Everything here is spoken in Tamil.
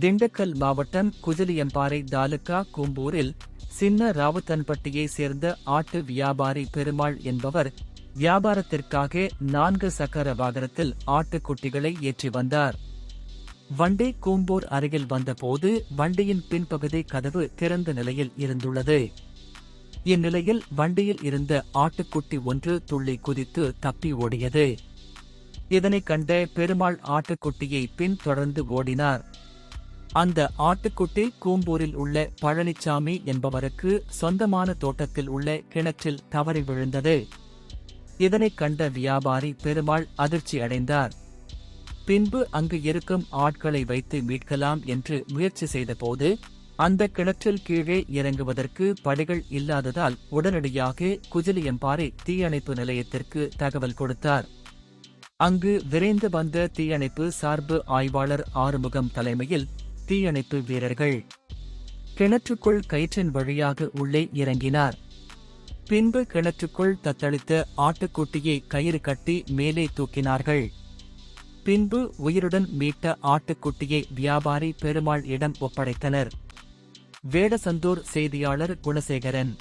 திண்டுக்கல் மாவட்டம் குஜலியம்பாறை தாலுக்கா கூம்பூரில் சின்ன ராவுத்தன்பட்டியை சேர்ந்த ஆட்டு வியாபாரி பெருமாள் என்பவர் வியாபாரத்திற்காக நான்கு சக்கர வாகனத்தில் ஆட்டுக்குட்டிகளை ஏற்றி வந்தார். வண்டி கூம்பூர் அருகில் வந்தபோது வண்டியின் பின்பகுதி கதவு திறந்த நிலையில் இருந்துள்ளது. இந்நிலையில் வண்டியில் இருந்த ஆட்டுக்குட்டி ஒன்று துள்ளி குதித்து தப்பி ஓடியது. இதனைக் கண்ட பெருமாள் ஆட்டுக்குட்டியை பின்தொடர்ந்து ஓடினார். அந்த ஆட்டுக்குட்டி கூம்பூரில் உள்ள பழனிச்சாமி என்பவருக்கு சொந்தமான தோட்டத்தில் உள்ள கிணற்றில் தவறி விழுந்தது. இதனைக் கண்ட வியாபாரி பெருமாள் அதிர்ச்சி அடைந்தார். பின்பு அங்கு இருக்கும் ஆட்களை வைத்து மீட்கலாம் என்று முயற்சி செய்தபோது அந்த கிணற்றில் கீழே இறங்குவதற்கு படிகள் இல்லாததால் உடனடியாக குஜிலியம்பாறை தீயணைப்பு நிலையத்திற்கு தகவல் கொடுத்தார். அங்கு விரைந்து வந்த தீயணைப்பு சார்பு ஆய்வாளர் ஆறுமுகம் தலைமையில் தீயணைப்பு வீரர்கள். கிணற்றுக்குள் கயிற்றின் வழியாக உள்ளே இறங்கினார். பின்பு கிணற்றுக்குள் தத்தளித்த ஆட்டுக்குட்டியை கயிறு கட்டி மேலே தூக்கினார்கள். பின்பு உயிருடன் மீட்ட ஆட்டுக்குட்டியை வியாபாரி பெருமாள் இடம் ஒப்படைத்தனர். வேடசந்தூர் செய்தியாளர் குணசேகரன்.